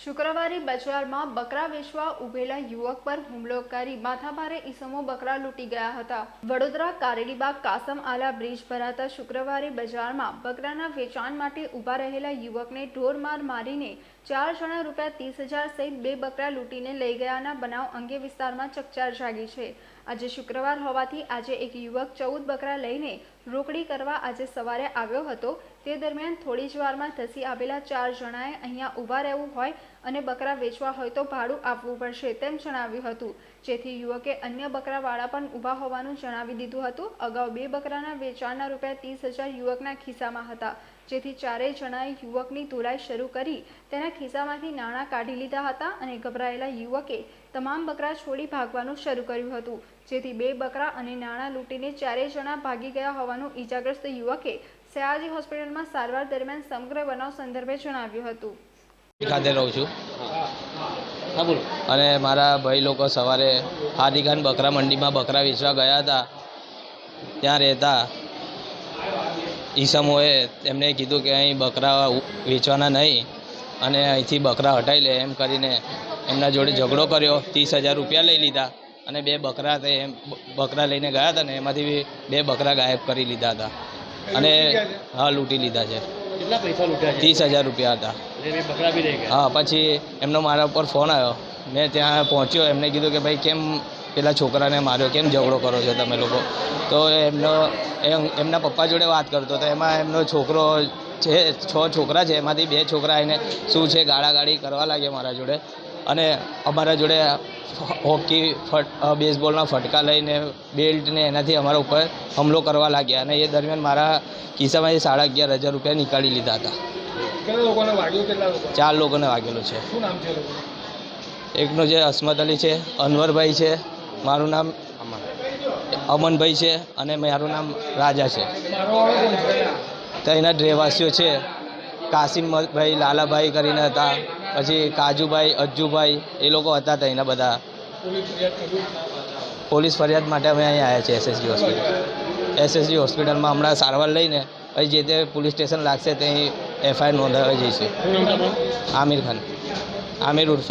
શુક્રવારે બજારમાં બકરા વેચવા ઉભેલા યુવક પર હુમલો કરી માથાભારે ઈસમો બકરા લૂંટી ગયા હતા. વડોદરા કારેલીબાગ કાસમ આલા બ્રિજ ભરાતા શુક્રવારે બજારમાં બકરાના વેચાણ માટે ઊભા રહેલા યુવકને ઢોરમાર મારીને ચાર જણા રૂપિયા ત્રીસ હજાર સહિત બે બકરા લૂંટીને લઈ ગયાના બનાવ અંગે વિસ્તારમાં ચકચાર જાગી છે. આજે શુક્રવાર હોવાથી આજે એક યુવક ચૌદ બકરા લઈને રોકડી કરવા આજે સવારે આવ્યો હતો. તે દરમિયાન થોડી જ વારમાં ધસી આવેલા ચાર જણાએ અહીંયા ઊભા રહેવું હોય અને બકરા વેચવા હોય તો ભાડું આપવું પડશે તેમ જણાવ્યું હતું. જેથી યુવકે અન્ય બકરાવાળા પણ ઊભા હોવાનું જણાવી દીધું હતું. અગાઉ બે બકરાના વેચાણના રૂપિયા ત્રીસ હજાર યુવકના ખિસ્સામાં હતા. જેથી ચારેય જણાએ યુવકની ધોલાઈ શરૂ કરી તેના ખિસ્સામાંથી નાણાં કાઢી લીધા હતા અને ગભરાયેલા યુવકે તમામ બકરા છોડી ભાગવાનું શરૂ કર્યું હતું. જેથી બે બકરા અને નાણાં લૂંટીને ચારેય જણા ભાગી ગયા હોવાનું ઈજાગ્રસ્ત યુવકે સયાજી હોસ્પિટલમાં સારવાર દરમિયાન સમગ્ર બનાવ સંદર્ભે જણાવ્યું હતું. ખાતે રહું છું. અને મારા ભાઈ લોકો સવારે હાદીખાન બકરા મંડીમાં બકરા વેચવા ગયા હતા. ત્યાં રહેતા ઈસમોએ એમને કીધું કે અહીં બકરા વેચવાના નહીં અને અહીંથી બકરા હટાવી લે એમ કરીને એમના જોડે ઝઘડો કર્યો ત્રીસ હજાર રૂપિયા લઈ લીધા અને બે બકરા તે એમ બકરા લઈને ગયા હતા ને એમાંથી બી બે બકરા ગાયબ કરી લીધા હતા. અને હા લૂંટી લીધા છે. કેટલા પૈસા લૂંટ્યા ત્રીસ હજાર રૂપિયા હતા. હા પછી એમનો મારા ઉપર ફોન આવ્યો. મેં ત્યાં પહોંચ્યો એમને કીધું કે ભાઈ કેમ પેલા છોકરાને માર્યો? કેમ ઝઘડો કરો છો તમે લોકો? તો એમનો એમના પપ્પા જોડે વાત કરતો તો એમાં એમનો છોકરો છે છ છોકરા છે. એમાંથી બે છોકરા એને શું છે ગાળાગાળી કરવા લાગ્યા મારા જોડે. અને અમારા જોડે હોકી ફટ બેઝબોલના ફટકા લઈને બેલ્ટને એનાથી અમારા ઉપર હુમલો કરવા લાગ્યા અને એ દરમિયાન મારા ખિસ્સામાંથી સાડા અગિયાર હજાર રૂપિયા નીકાળી લીધા હતા. કેટલા લોકોને વાગ્યું? કેટલા લોકો ચાર લોકોને વાગેલું છે. શું નામ છે એ લોકોનું? એકનો જે અસમત અલી છે અનવરભાઈ છે મારું નામ અમનભાઈ છે અને મારું નામ રાજા છે. ત્યાં તો એના રહેવાસીઓ છે કાસિમભાઈ લાલાભાઈ કરીને હતા. પછી કાજુભાઈ અજ્જુભાઈ એ લોકો હતા ત્યાં એના બધા. પોલીસ ફરિયાદ માટે અમે અહીં આવ્યા છીએ એસએસજી હોસ્પિટલ. એસએસજી હોસ્પિટલમાં હમણાં સારવાર લઈને પછી જે તે પોલીસ સ્ટેશન લાગશે ત્યાં એફઆઈઆર નોંધાવી જઈશું. આમિર ખાન. આમિર ઉર્ફે.